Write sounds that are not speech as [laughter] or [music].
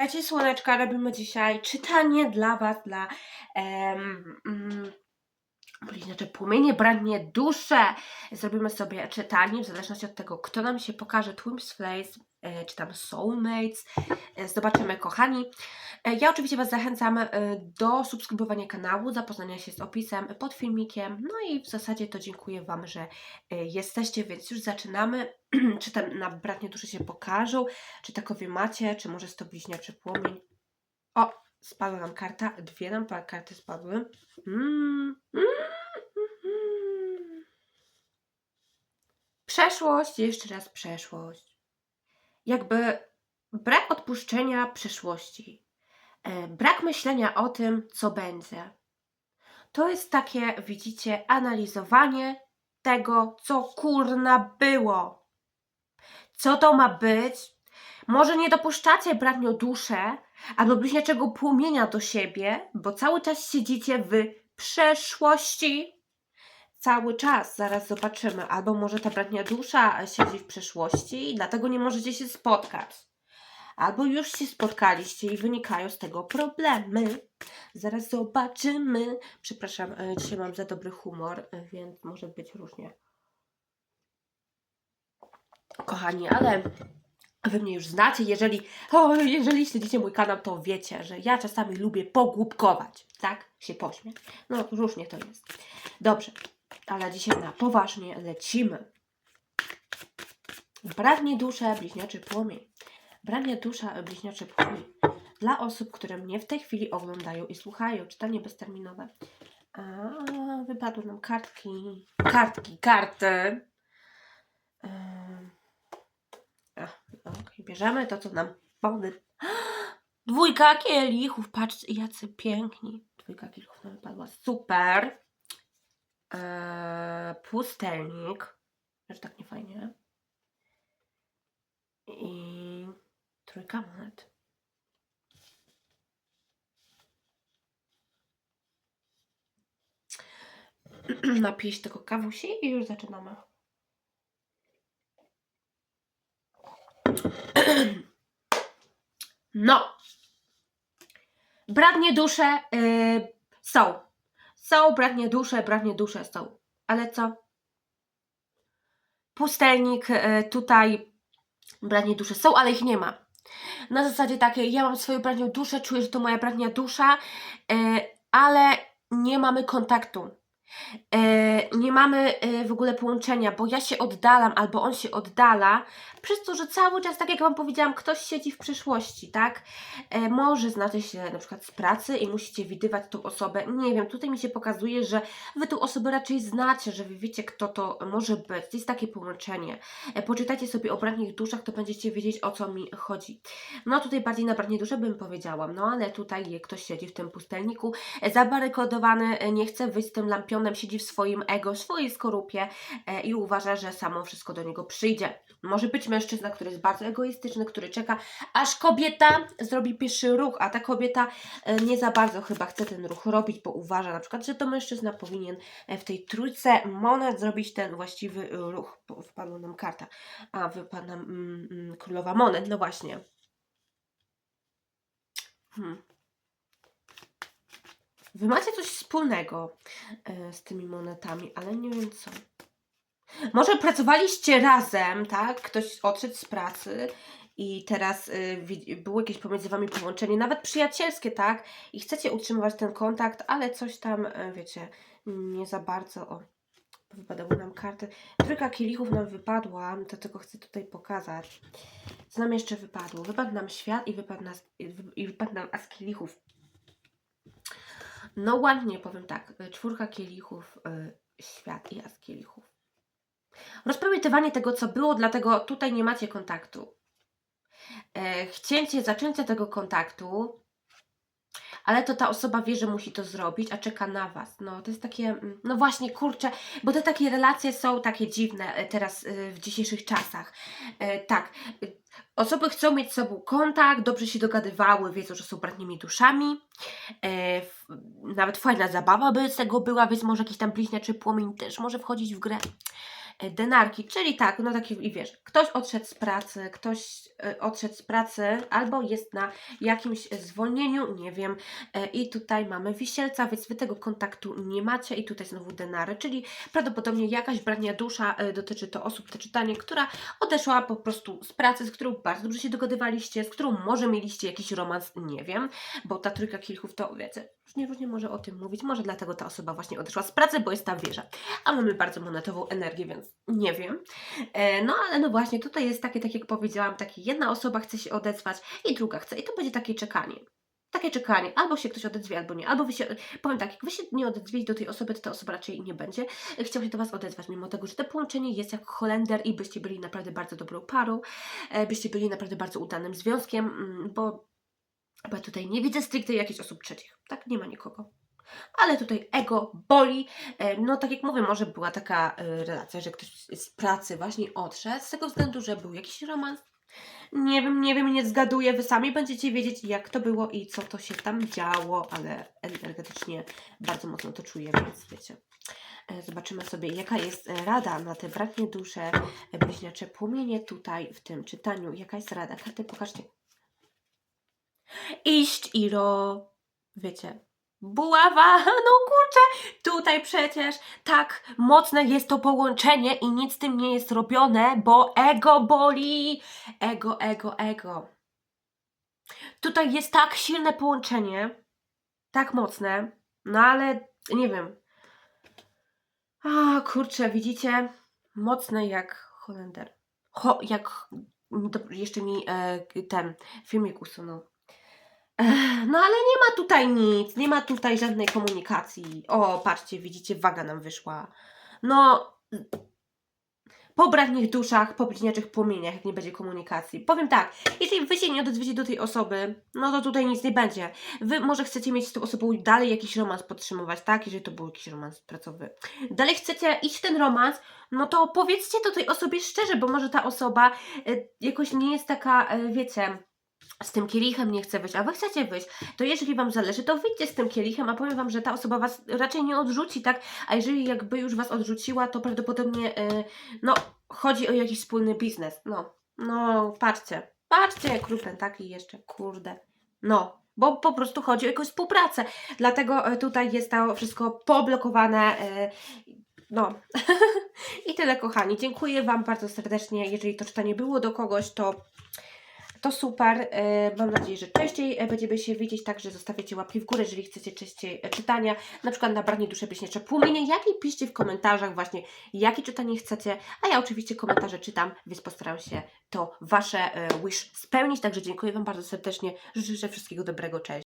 Witajcie słoneczka, robimy dzisiaj czytanie dla Was, dla em, mm, bliźniacze płomienie, branie dusze. Zrobimy sobie czytanie w zależności od tego, kto nam się pokaże, Twins Flames, e, czy tam Soulmates. E, zobaczymy, kochani. E, ja oczywiście Was zachęcam e, do subskrybowania kanału, zapoznania się z opisem pod filmikiem. No i w zasadzie to dziękuję Wam, że e, jesteście, więc już zaczynamy. [clears throat] czy tam na bratnie dusze się pokażą, czy takowie macie, czy może jest to bliźniaczy płomień. O, spadła nam karta, dwie nam karty spadły. Mm, mm, mm. Przeszłość, jeszcze raz przeszłość. Jakby brak odpuszczenia przeszłości, brak myślenia o tym, co będzie. To jest takie, widzicie, analizowanie tego, co kurna było. Co to ma być? Może nie dopuszczacie bratnią duszę albo bliźniaczego płomienia do siebie, bo cały czas siedzicie w przeszłości. Cały czas, zaraz zobaczymy. Albo może ta bratnia dusza siedzi w przeszłości i dlatego nie możecie się spotkać. Albo już się spotkaliście i wynikają z tego problemy. Zaraz zobaczymy. Przepraszam, e, dzisiaj mam za dobry humor, e, więc może być różnie. Kochani, ale Wy mnie już znacie, jeżeli, o, jeżeli śledzicie mój kanał, to wiecie, że ja czasami lubię pogłupkować, tak? Się pośmiać. No, różnie to jest. Dobrze, ale dzisiaj na poważnie lecimy. Bratnie dusze, bliźniaczy płomień. Bratnia dusza, bliźniaczy płomień. Dla osób, które mnie w tej chwili oglądają i słuchają, czytanie bezterminowe. A, wypadły nam kartki. Kartki, karty. Ach, Okej, bierzemy to, co nam wody. [gasps] Dwójka kielichów, patrzcie, jacy piękni. Dwójka kielichów nam wypadła, super. Eee, pustelnik, też tak nie fajnie. I trójka monet. [clears throat] Napiję się tego kawusi i już zaczynamy. [clears throat] No. Bratnie dusze yy, są. Są bratnie dusze, bratnie dusze są. Ale co? Pustelnik yy, tutaj bratnie dusze są, ale ich nie ma. Na zasadzie takiej, ja mam swoją bratnią duszę, czuję, że to moja bratnia dusza, yy, ale nie mamy kontaktu. E, nie mamy e, w ogóle połączenia, bo ja się oddalam albo on się oddala, przez to, że cały czas, tak jak Wam powiedziałam, ktoś siedzi w przeszłości, tak? E, może znacie się na przykład z pracy i musicie widywać tą osobę. Nie wiem, tutaj mi się pokazuje, że Wy tą osobę raczej znacie, że Wy wiecie, kto to może być. To jest takie połączenie. Poczytajcie sobie o bratnich duszach, to będziecie wiedzieć, o co mi chodzi. No tutaj bardziej na bratnie dusze bym powiedziałam, no ale tutaj ktoś siedzi w tym pustelniku, zabarykadowany, nie chce wyjść z tym lampionem, siedzi w swoim ego, w swojej skorupie e, i uważa, że samo wszystko do niego przyjdzie. Może być mężczyzna, który jest bardzo egoistyczny, który czeka, aż kobieta zrobi pierwszy ruch, a ta kobieta e, nie za bardzo chyba chce ten ruch robić, bo uważa na przykład, że to mężczyzna powinien e, w tej trójce monet zrobić ten właściwy ruch. Wpadła nam karta, a wypadła nam mm, mm, królowa monet, no właśnie. Hmm. Wy macie coś wspólnego e, z tymi monetami, ale nie wiem co. Może pracowaliście razem, tak? Ktoś odszedł z pracy i teraz y, było jakieś pomiędzy wami połączenie, nawet przyjacielskie, tak? I chcecie utrzymywać ten kontakt, ale coś tam, e, wiecie, nie za bardzo. O, wypadały nam karty. Trójka kielichów nam wypadła, to tylko chcę tutaj pokazać. Co nam jeszcze wypadło? Wypadł nam świat i wypadł, nas, i wypadł nam as kielichów. No ładnie powiem tak, y, czwórka kielichów, y, świat i as kielichów. Rozpamiętywanie tego, co było, dlatego tutaj nie macie kontaktu. E, chcięcie zaczęcia tego kontaktu, ale to ta osoba wie, że musi to zrobić, a czeka na Was. No to jest takie, mm, no właśnie, kurczę, bo te takie relacje są takie dziwne e, teraz e, w dzisiejszych czasach. E, tak, osoby chcą mieć z sobą kontakt, dobrze się dogadywały, wiedzą, że są bratnimi duszami. E, nawet fajna zabawa by z tego była, więc może jakiś tam bliźniaczy płomień też może wchodzić w grę. E, denarki, czyli tak, no takie i wiesz, ktoś odszedł z pracy, ktoś e, odszedł z pracy albo jest na jakimś zwolnieniu, nie wiem, e, i tutaj mamy wisielca, więc wy tego kontaktu nie macie. I tutaj znowu denary, czyli prawdopodobnie jakaś brania dusza, dotyczy to osób, te czytanie, która odeszła po prostu z pracy, z którą bardzo dobrze się dogadywaliście, z którą może mieliście jakiś romans, nie wiem, bo ta trójka kilchów to wiecie, różnie, różnie może o tym mówić, może dlatego ta osoba właśnie odeszła z pracy, bo jest ta wieża, a mamy bardzo monetową energię, więc nie wiem. E, no ale no właśnie, tutaj jest takie, tak jak powiedziałam, takie jedna osoba chce się odezwać i druga chce i to będzie takie czekanie. Takie czekanie, albo się ktoś odezwie, albo nie, albo wy się, powiem tak, jak wy się nie odezwiecie do tej osoby, to ta osoba raczej nie będzie chciał się do Was odezwać, mimo tego, że to połączenie jest jak Holender i byście byli naprawdę bardzo dobrą parą, e, byście byli naprawdę bardzo udanym związkiem, mm, bo, bo tutaj nie widzę stricte jakichś osób trzecich, tak? Nie ma nikogo. Ale tutaj ego boli. E, No, tak jak mówię, może była taka e, relacja, że ktoś z pracy właśnie odszedł, z tego względu, że był jakiś romans. Nie wiem, nie wiem, nie zgaduję. Wy sami będziecie wiedzieć, jak to było i co to się tam działo, ale energetycznie bardzo mocno to czuję, więc wiecie. E, Zobaczymy sobie, jaka jest rada na te bratnie dusze, bliźniacze płomienie tutaj w tym czytaniu. Jaka jest rada? Karty pokażcie. Iść, Iro. Wiecie. Buława, [laughs] no kurczę, tutaj przecież tak mocne jest to połączenie i nic z tym nie jest robione, bo ego boli. Ego, ego, ego. Tutaj jest tak silne połączenie, tak mocne, no ale nie wiem. A kurczę, widzicie? Mocne jak Holender. Ho, jak jeszcze mi e, ten filmik usunął. No ale nie ma tutaj nic, nie ma tutaj żadnej komunikacji. O, patrzcie, widzicie, waga nam wyszła. No, po bratnich duszach, po bliźniaczych płomieniach, jak nie będzie komunikacji. Powiem tak, jeżeli wy się nie odezwiecie do tej osoby, no to tutaj nic nie będzie. Wy może chcecie mieć z tą osobą dalej jakiś romans podtrzymywać, tak? Jeżeli to był jakiś romans pracowy. Dalej chcecie iść w ten romans, no to powiedzcie to tej osobie szczerze, bo może ta osoba y, jakoś nie jest taka, y, wiecie, z tym kielichem nie chce wyjść, a wy chcecie wyjść, to jeżeli wam zależy, to wyjdźcie z tym kielichem, a powiem wam, że ta osoba was raczej nie odrzuci, tak? A jeżeli jakby już was odrzuciła, to prawdopodobnie, y, no, chodzi o jakiś wspólny biznes. No, no, patrzcie, patrzcie, krupen taki jeszcze, kurde. No, bo po prostu chodzi o jakąś współpracę. Dlatego y, tutaj jest to wszystko poblokowane. y, No. [laughs] I tyle, kochani. Dziękuję Wam bardzo serdecznie. Jeżeli to czytanie było do kogoś, to to super. E, Mam nadzieję, że częściej e, będziemy się widzieć, także zostawiacie łapki w górę, jeżeli chcecie częściej e, czytania, na przykład na Branie Dusze Bliźniacze Płomienie, jak i piszcie w komentarzach właśnie, jakie czytanie chcecie, a ja oczywiście komentarze czytam, więc postaram się to Wasze wish spełnić, także dziękuję Wam bardzo serdecznie, życzę wszystkiego dobrego, cześć.